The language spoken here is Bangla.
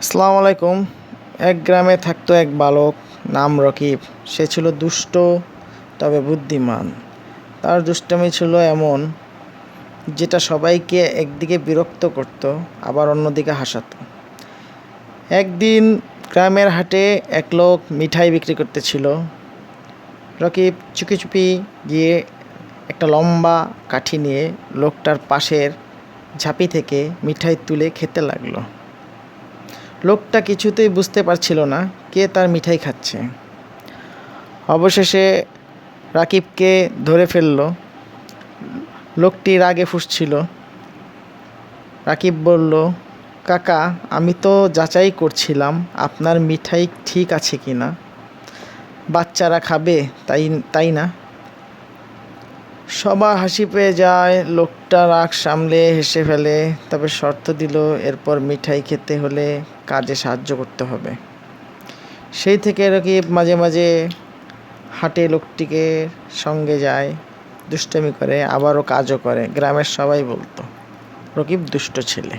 আসসালামু আলাইকুম। এক গ্রামে থাকতো এক বালক, নাম রকিব। সে ছিল দুষ্ট, তবে বুদ্ধিমান। তার দুষ্টমি ছিল এমন, যেটা সবাইকে একদিকে বিরক্ত করত, আবার অন্যদিকে হাসাতো। একদিন গ্রামের হাটে এক লোক মিঠাই বিক্রি করতেছিল। রকিব চুপি চুপি গিয়ে একটা লম্বা কাঠি নিয়ে লোকটার পাশের ঝাঁপি থেকে মিঠাই তুলে খেতে লাগল। লোকটা কিছুতেই বুঝতে পারছিল না কে তার মিঠাই খাচ্ছে। অবশেষে রাকিবকে ধরে ফেলল। লোকটি রাগে ফুসছিল। রাকিব বলল, কাকা, আমি তো যাচাই করছিলাম আপনার মিঠাই ঠিক আছে কি না বাচ্চারা খাবে, তাই তাই না? সবার হাসি পেয়ে যায়, লোকটা রাগ সামলে, হেসে ফেলে। তবে শর্ত দিল, এরপর মিঠাই খেতে হলে কাজে সাহায্য করতে হবে। সেই থেকে রকিব মাঝে মাঝে হাটে লোকটিকে সঙ্গে যায়, দুষ্টামি করে, আবারও কাজও করে। গ্রামের সবাই বলতো, রকিব দুষ্ট ছেলে।